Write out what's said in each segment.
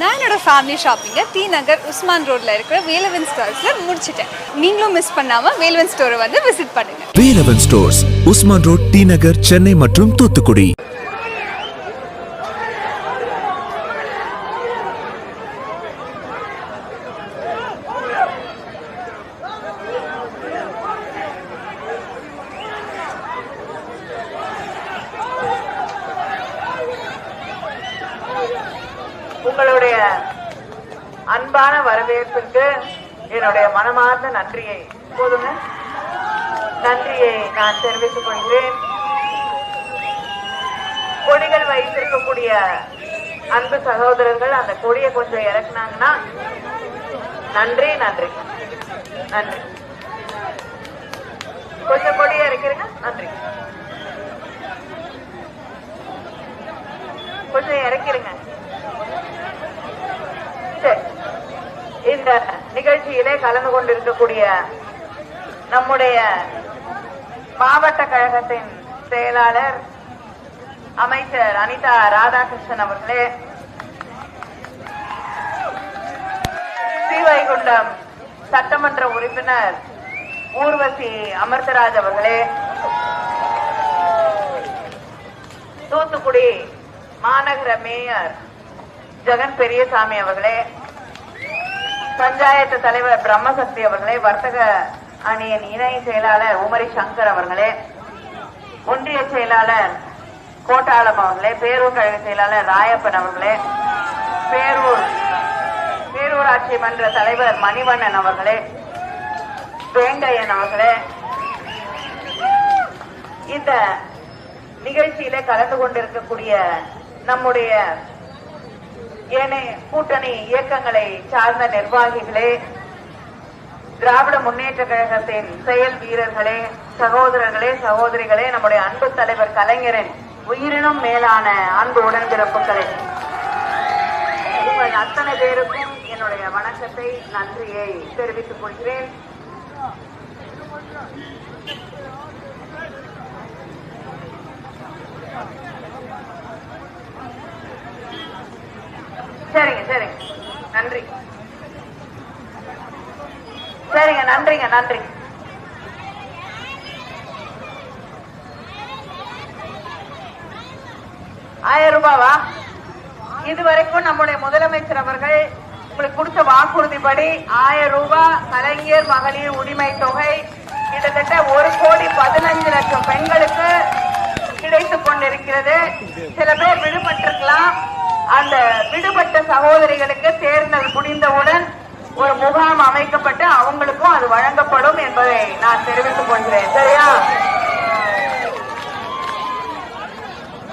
நான் என்னோட ஃபேமிலி ஷாப்பிங்கை டி நகர் உஸ்மான் ரோட்ல இருக்கிற வேலவன் ஸ்டோர்ஸில் முடிச்சிட்டேன். நீங்களும் மிஸ் பண்ணாமல் வேலவன் ஸ்டோரை வந்து விசிட் பண்ணுங்க. Velavan stores Usman road T Nagar Chennai மற்றும் தூத்துக்குடி. உங்களுடைய அன்பான வரவேற்பிற்கு என்னுடைய மனமார்ந்த நன்றியை போதுங்க. நன்றியை நான் தெரிவித்துக் கொள்கிறேன். கொடிகள் வைத்திருக்கக்கூடிய அன்பு சகோதரர்கள் அந்த கொடியை கொஞ்சம் இறக்குனாங்கன்னா நன்றி நன்றி. நன்றி. கொஞ்சம் கொடியை இறக்கிறீங்க நன்றி. கொஞ்சம் இறக்கிருங்க. இந்த நிகழ்ச்சியிலே கலந்து கொண்டிருக்கக்கூடிய நம்முடைய மாவட்ட கழகத்தின் செயலாளர் அமைச்சர் அனிதா ராதாகிருஷ்ணன் அவர்களே ஸ்ரீவைகுண்டம் சட்டமன்ற உறுப்பினர் ஊர்வசி அமிர்தராஜ் அவர்களே தூத்துக்குடி மாநகர மேயர் ஜெகன் பெரியசாமி அவர்களே பஞ்சாயத்து தலைவர் பிரம்மசக்தி அவர்களே வர்த்தக அணியின் இணை செயலாளர் உமரி சங்கர் அவர்களே ஒன்றிய செயலாளர் கோட்டாளம் அவர்களே பேரூர் கழக செயலாளர் ராயப்பன் அவர்களே பேரூர் பேரூராட்சி மன்ற தலைவர் மணிவண்ணன் அவர்களே வேங்கையன் அவர்களே. இந்த நிகழ்ச்சியில கலந்து கொண்டிருக்கக்கூடிய நம்முடைய ஏனைய கூட்டணி இயக்கங்களை சார்ந்த நிர்வாகிகளே திராவிட முன்னேற்ற கழகத்தின் செயல் வீரர்களே சகோதரர்களே சகோதரிகளே நம்முடைய அன்பு தலைவர் கலைஞரின் உயிரினும் மேலான அன்பு உடன்பிறப்புகளே. உங்கள் அத்தனை பேருக்கும் என்னுடைய வணக்கத்தை நன்றியை தெரிவித்துக் கொள்கிறேன். சரிங்க. நன்றி. சரிங்க நன்றிங்க நன்றி. ஆயிரம் ரூபாவா? இதுவரைக்கும் நம்முடைய முதலமைச்சர் அவர்கள் உங்களுக்கு கொடுத்த வாக்குறுதிப்படி ஆயிரம் ரூபாய் கலைஞர் மகளிர் உரிமை தொகை கிட்டத்தட்ட ஒரு கோடி பதினஞ்சு லட்சம் பெண்களுக்கு கிடைத்துக் கொண்டிருக்கிறது. சில பேர் விடுபட்டிருக்கலாம். அந்த விடுபட்ட சகோதரிகளுக்கு தேர்தல் முடிந்தவுடன் ஒரு முகாம் அமைக்கப்பட்டு அவங்களுக்கும் அது வழங்கப்படும் என்பதை நான் தெரிவித்துக் கொள்கிறேன். சரியா?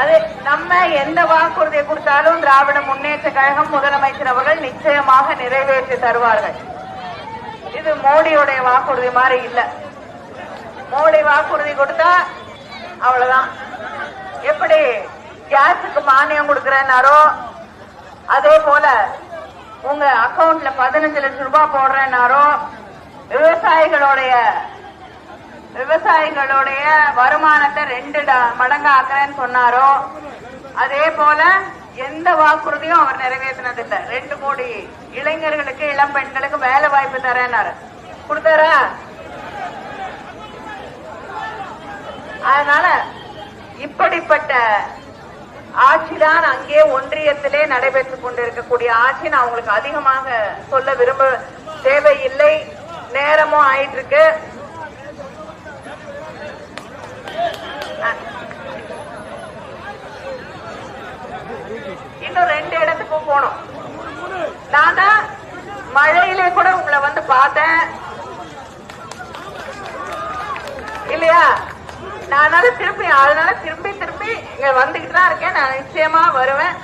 அது நம்ம எந்த வாக்குறுதியை கொடுத்தாலும் திராவிட முன்னேற்ற கழகம் முதலமைச்சர் அவர்கள் நிச்சயமாக நிறைவேற்றி தருவார்கள். இது மோடியுடைய வாக்குறுதி மாதிரி இல்ல. மோடி வாக்குறுதி கொடுத்தா அவ்வளவுதான். எப்படி? கேஸுக்கு மானியம் கொடுக்கறேன்னாரோ அதே போல உங்க அக்கவுண்ட்ல பதினஞ்சு லட்சம் ரூபாய் போடுறேன்னாரோ விவசாயிகளுடைய விவசாயிகளுடைய வருமானத்தை ரெண்டு ட- ஆக்குறேன்னு சொன்னாரோ அதே போல எந்த வாக்குறுதியும் அவர் நிறைவேற்றினதில்லை. ரெண்டு கோடி இளைஞர்களுக்கு இளம் பெண்களுக்கு வேலை வாய்ப்பு தரேன்னாரு. கொடுத்தாரா? அதனால இப்படிப்பட்ட ஆட்சிதான் அங்கே ஒன்றியத்திலே நடைபெற்றுக் கொண்டிருக்கக்கூடிய ஆட்சி. நான் உங்களுக்கு அதிகமாக சொல்ல விரும்ப தேவையில்லை. நேரமும் ஆயிட்டு இருக்கு இன்னும் ரெண்டு இடத்துக்கும் போனோம் நான் தான் மழையிலே கூட உங்களை வந்து பார்த்தேன். இல்லையா? நான் திரும்பி அதனால திரும்பி நம்பி இங்க வந்துகிட்டு தான் இருக்கேன். நான் நிச்சயமா வருவேன்.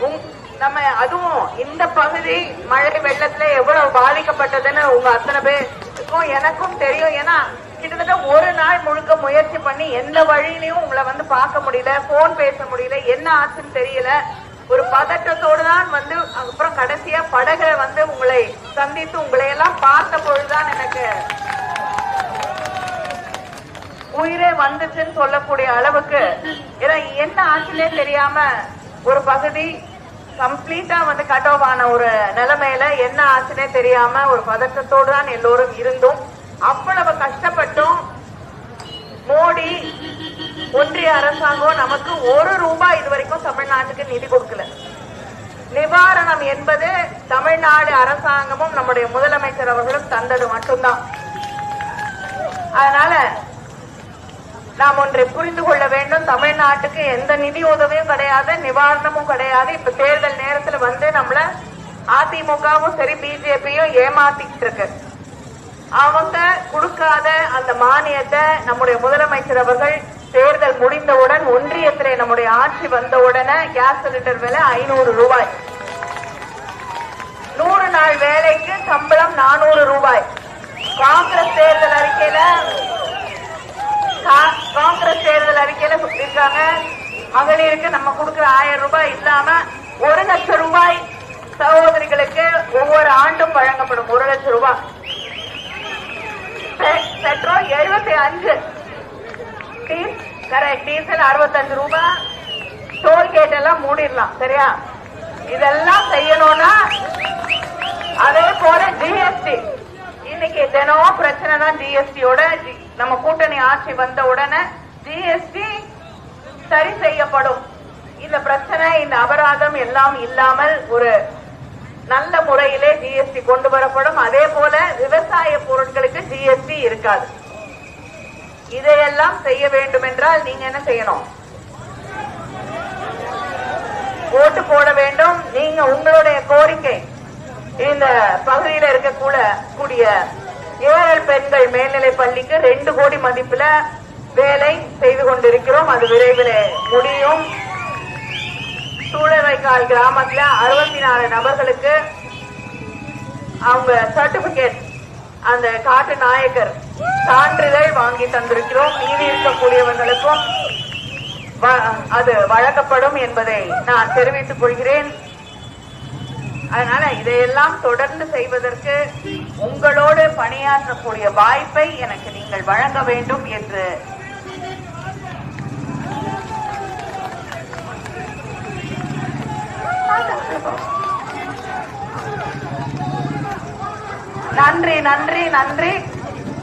உங்- நம்ம அதுவும் இந்த பகுதி மழை வெள்ளத்துல எவ்வளவு பாதிக்கப்பட்டதுன்னு உங்க அத்தனை பேருக்கும் எனக்கும் தெரியும். ஏன்னா கிட்டத்தட்ட ஒரு நாள் முழுக்க முயற்சி பண்ணி எந்த வழியிலையும் உங்களை வந்து பார்க்க முடியல போன் பேச முடியல என்ன ஆச்சுன்னு தெரியல. ஒரு பதட்டத்தோடு தான் வந்து அப்புறம் கடைசியா படகுல வந்து உங்களை சந்தித்து உங்களை எல்லாம் பார்த்த பொழுதுதான் எனக்கு உயிரே வந்துச்சுன்னு சொல்லக்கூடிய அளவுக்கு ஏன்னா என்ன ஆச்சுன்னே தெரியாம ஒரு பகுதி கம்ப்ளீட்டா வந்து கட் ஆஃப் ஆன ஒரு நிலைமையில என்ன ஆச்சுன்னே தெரியாம ஒரு பதட்டத்தோடு தான் எல்லோரும் இருந்தோம் அவ்வளவு கஷ்டப்பட்டும் மோடி ஒன்றிய அரசாங்கம் நமக்கு ஒரு ரூபாய் இது வரைக்கும் தமிழ்நாட்டுக்கு நிதி கொடுக்கல. நிவாரணம் என்பது தமிழ்நாடு அரசாங்கமும் நம்முடைய முதலமைச்சர் அவர்களும் தந்தது மட்டும்தான். அதனால நாம் ஒன்றை புரிந்து கொள்ள வேண்டும். தமிழ்நாட்டுக்கு எந்த நிதி உதவியும் கிடையாது நிவாரணமும் கிடையாது. இப்ப தேர்தல் நேரத்துல வந்து நம்மள அதிமுகவும் சரி பிஜேபியும் ஏமாத்திட்டு இருக்கு அவங்க கொடுக்காத அந்த மானியத்தை நம்முடைய முதலமைச்சர் அவர்கள் தேர்தல் முடிந்தவுடன் ஒன்றியத்திலே நம்முடைய ஆட்சி வந்தவுடனே கேஸ் சிலிண்டர் விலை ஐநூறு ரூபாய். நூறு நாள் வேலைக்கு சம்பளம் நானூறு ரூபாய். காங்கிரஸ் தேர்தல் அறிக்கையில காங்கிரஸ் தேர்தல் அறிக்கையில சொல்லியிருக்காங்க. மகளிருக்கு நம்ம கொடுக்குற ஆயிரம் ரூபாய் இல்லாம ஒரு லட்சம் ரூபாய் சகோதரிகளுக்கு ஒவ்வொரு ஆண்டும் வழங்கப்படும். ஒரு லட்சம் ரூபாய். பெட்ரோல் எழுபத்தி அஞ்சு. கரெக்ட் டீசல் அறுபத்தஞ்சு ரூபாய். டோல்கேட் எல்லாம் மூடிடலாம் சரியா? இதெல்லாம் செய்யணும்னா அதே போல ஜிஎஸ்டி இன்னைக்கு தினம் பிரச்சனை தான் ஜிஎஸ்டியோட நம்ம கூட்டணி ஆட்சி வந்த உடனே ஜிஎஸ்டி சரி செய்யப்படும். இந்த பிரச்சனை இந்த அபராதம் எல்லாம் இல்லாமல் ஒரு நல்ல முறையிலே ஜிஎஸ்டி கொண்டு வரப்படும். அதே போல விவசாய பொருட்களுக்கு ஜிஎஸ்டி இருக்காது. இதையெல்லாம் செய்ய வேண்டும் என்றால் நீங்க என்ன செய்யணும்? ஓட்டு போட வேண்டும். நீங்க உங்களுடைய கோரிக்கை. இந்த பகுதியில் இருக்கக்கூட கூடிய ஏழை பெண்கள் மேல்நிலை பள்ளிக்கு ரெண்டு கோடி மதிப்புல வேலை செய்து கொண்டிருக்கிறோம். அது விரைவில் முடியும். சூழவைக்கால் கிராமத்துல அறுபத்தி நாலு நபர்களுக்கு அவங்க சர்டிபிகேட் அந்த காட்டு நாயக்கர் சான்றிதழ் வாங்கி தந்திருக்கிறோம். மீதி இருக்கக்கூடியவர்களுக்கும் வ- அது வழங்கப்படும் என்பதை நான் தெரிவித்துக் கொள்கிறேன். அதனால இதையெல்லாம் தொடர்ந்து செய்வதற்கு உங்களோடு பணியாற்றக்கூடிய வாய்ப்பை எனக்கு நீங்கள் வழங்க வேண்டும் என்று நன்றி நன்றி நன்றி.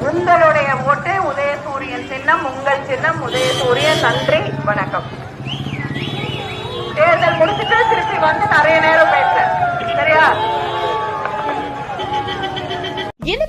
உங்களுடைய ஓட்டு உதயசூரியன் சின்னம் உங்கள் சின்னம் உதயசூரியன். நன்றி வணக்கம். தேர்தல் முடிச்சுட்டு திருப்பி வந்து நிறைய நேரம் பேசுறேன் சரியா இந்த